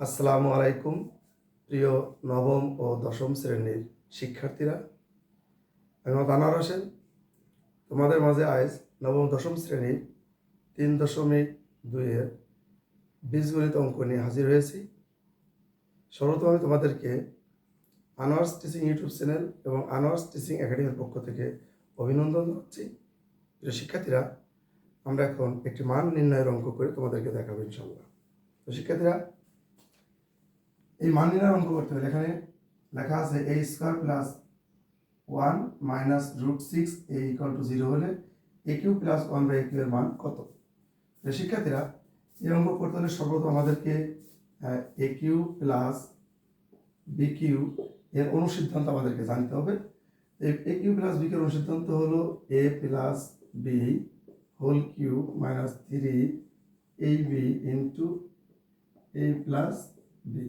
আসসালামু আলাইকুম, প্রিয় নবম ও দশম শ্রেণির শিক্ষার্থীরা। আমি আনোয়ার হোসেন। তোমাদের মাঝে আজ নবম, দশম শ্রেণির তিন দশমিক দুইয়ের বীজগণিত অঙ্ক নিয়ে হাজির হয়েছি। সর্বপ্রথম আমি তোমাদেরকে আনোয়ার্স টিচিং ইউটিউব চ্যানেল এবং আনোয়ার্স টিচিং একাডেমির পক্ষ থেকে অভিনন্দন জানাচ্ছি। প্রিয় শিক্ষার্থীরা, আমরা এখন একটি মান নির্ণয়ের অঙ্ক করে তোমাদেরকে দেখাবো ইনশাল্লাহ তো শিক্ষার্থীরা এই মান নির্ণয়ের অঙ্ক করতে হলে এখানে লেখা আছে A square plus one minus root six A equal to zero হলে A cube plus one by A cube এর মান কত? শিক্ষার্থীরা, এই অঙ্ক করতে হলে সর্বপ্রথম আমাদেরকে A cube plus B cube এর অনুসিদ্ধান্ত আমাদেরকে জানতে হবে। A cube plus B cube অনুসিদ্ধান্ত হলো A plus B whole cube minus three A B into A plus B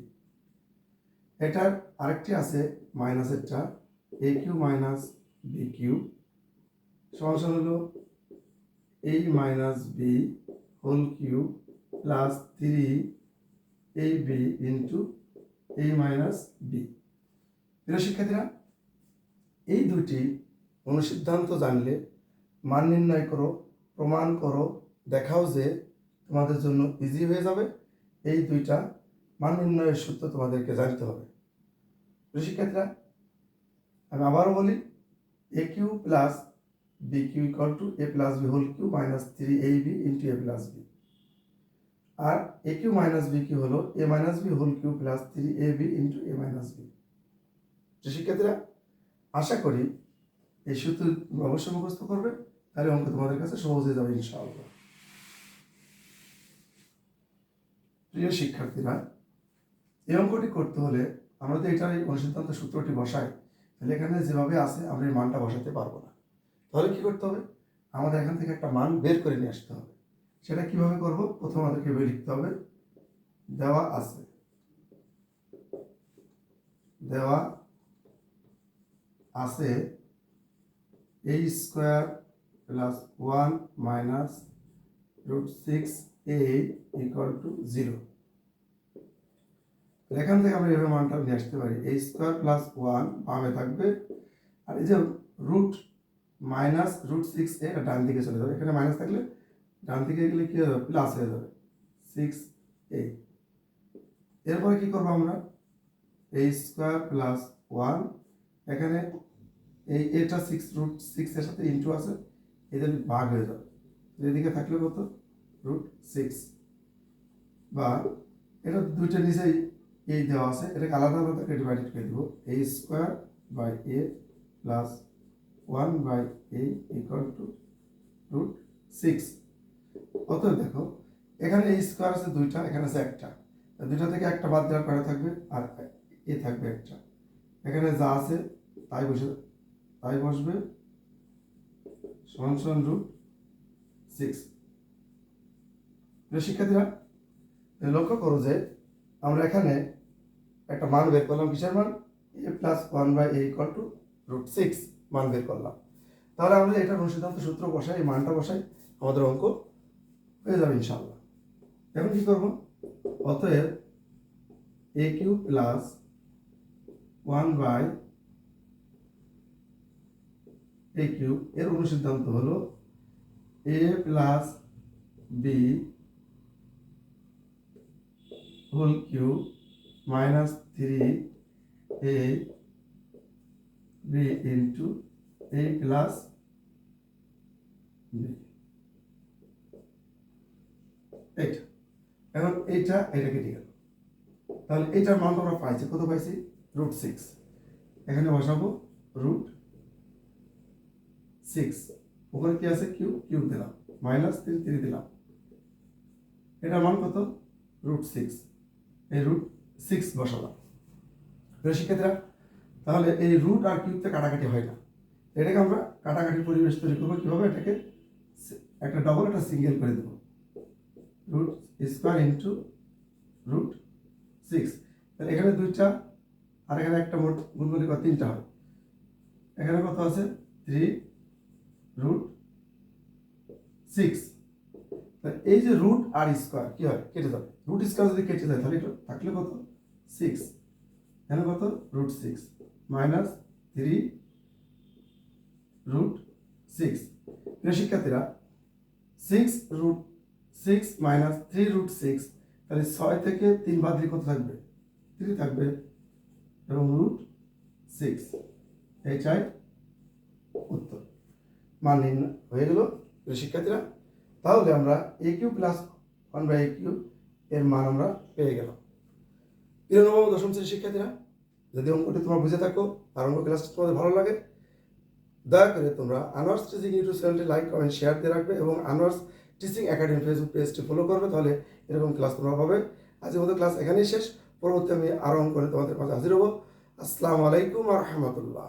এটার আরেকটি আছে মাইনাসেরটা A cube minus B cube সমান হলো A minus B whole cube plus three A B into A minus B প্রিয় শিক্ষার্থীরা, এই দুটি অনুসিদ্ধান্ত জানলে মান নির্ণয় করো, প্রমাণ করো, দেখাও যে তোমাদের জন্য ইজি হয়ে যাবে। এই দুইটা মান নির্ণয়ের সূত্র তোমাদেরকে জানতে হবে। শিক্ষার্থীরা আমি আবারও বলি A cube plus B cube equal to A plus B whole cube minus three A B into A plus B R A cube minus B cube হলো? A minus B whole cube plus three A B into A minus B শিক্ষার্থীরা আশা করি এই সূত্র অবশ্যই মুখস্থ করবে, তাহলে অঙ্ক তোমাদের কাছে সহজ হয়ে যাবে ইনশাআল্লাহ। প্রিয় শিক্ষার্থীরা, এই অঙ্কটি করতে হলে আমরা যদি এটার অনুসিদ্ধান্ত সূত্রটি বসাই, তাহলে এখানে যেভাবে আছে, আমরা এই মানটা বসাতে পারব না। তাহলে কি করতে হবে? আমাদের এখান থেকে একটা মান বের করে নিয়ে আসতে হবে। সেটা কীভাবে করব? প্রথম আমাদেরকে বই লিখতে হবে। দেওয়া আছে। দেওয়া আছে A square plus one minus root six A equal to zero এখান থেকে আমরা এভাবে মানটা নিয়ে আসতে পারি। এই স্কোয়ার প্লাস ওয়ান বামে থাকবে। আর এই যে root minus root six A ডান দিকে চলে যাবে। এখানে মাইনাস থাকলে ডান দিকে গেলে কী হয়ে যাবে? প্লাস হয়ে যাবে। সিক্স এ এরপরে কী করব আমরা? এই স্কোয়ার প্লাস ওয়ান এখানে এই এটা সিক্স রুট সিক্সের সাথে ইন্টু আছে। এদের ভাগ হয়ে যাবে। এদিকে থাকলে কত? রুট সিক্স বা এটা দুইটা নিচেই এই দেওয়া আছে, এটাকে আলাদা আলাদা করে ডিভাইডেড করে দেবো। A square by A plus one by A equal to root six অতএব দেখো, এখানে এই স্কোয়ার আছে দুইটা, এখানে আছে একটা। দুইটা থেকে একটা বাদ দেওয়ার পরে থাকবে? আর এ থাকবে একটা। এখানে যা আছে, তাই বসে, তাই বসবে সমান সমান রুট সিক্স শিক্ষার্থীরা লক্ষ্য করো যে আমরা এখানে একটা মান বের করলাম, কিসের মান? A plus one by A equal to root six মান বের করলাম। তাহলে আমরা এটার অনুসিদ্ধান্ত সূত্র বসাই, এই মানটা বসাই, আমাদের অঙ্ক হয়ে যাবে ইনশাল্লাহ এখন কী করব? অতএব A Q plus one by A Q এর অনুসিদ্ধান্ত হলো A plus B whole Q minus three A B into A plus B এইটা। এখন এইটা এটা কেটে গেল। তাহলে এইটার মান আমরা পাইছি, কত পাইছি? রুট সিক্স এখানে বসাবো রুট সিক্স ওখানে কি আছে? কিউ কিউ দিলাম। মাইনাস থ্রি থ্রি দিলাম। এটার মান কত? রুট সিক্স এই রুট সিক্স বসালাম। প্রিয় শিক্ষার্থীরা, তাহলে এই রুট আর কিউতে কাটাকাটি হয় না। এটাকে আমরা কাটাকাটির পরিবেশ তৈরি করব কীভাবে? এটাকে একটা ডবল একটা সিঙ্গেল করে দেবো। Root square into root six তাহলে এখানে দুইটা, আর এখানে একটা মোট গুণগুলি কত তিনটা হয় এখানে কত আছে? থ্রি রুট সিক্স এই যে রুট আর স্কোয়ার কি হয়? কেটে যাবে রুট স্কোয়ার যদি কেটে যায়, তাহলে এটা থাকলে কত? সিক্স এখানে কত? Root six minus three root six প্রিয় শিক্ষার্থীরা six root six minus three root six তাহলে ছয় থেকে তিন বা দিলে কত থাকবে? থ্রি থাকবে। এবং রুট সিক্স এই চাই উত্তর। মান নির্ণয় হয়ে গেল। প্রিয় শিক্ষার্থীরা তাহলে আমরা A Q plus one by A Q এর মান আমরা পেয়ে গেলাম। নবম দশম শ্রেণির শিক্ষার্থীরা, যদি অঙ্কটি তোমরা বুঝে থাকো আর অঙ্ক ক্লাসটি তোমাদের ভালো লাগে। দয়া করে তোমরা আনোয়ার্স টিচিং ইউটিউব চ্যানেলটি লাইক কমেন্ট শেয়ার দিয়ে রাখবে এবং আনোয়ার্স টিচিং একাডেমি ফেসবুক পেজটি ফলো করবে, তাহলে এরকম ক্লাস তোমরা পাবে। আজকের মতো ক্লাস এখানেই শেষ। পরবর্তী আমি আরও অঙ্ক করে তোমাদের মাঝে হাজির হব। আসসালামু আলাইকুম রহমতুল্লাহ।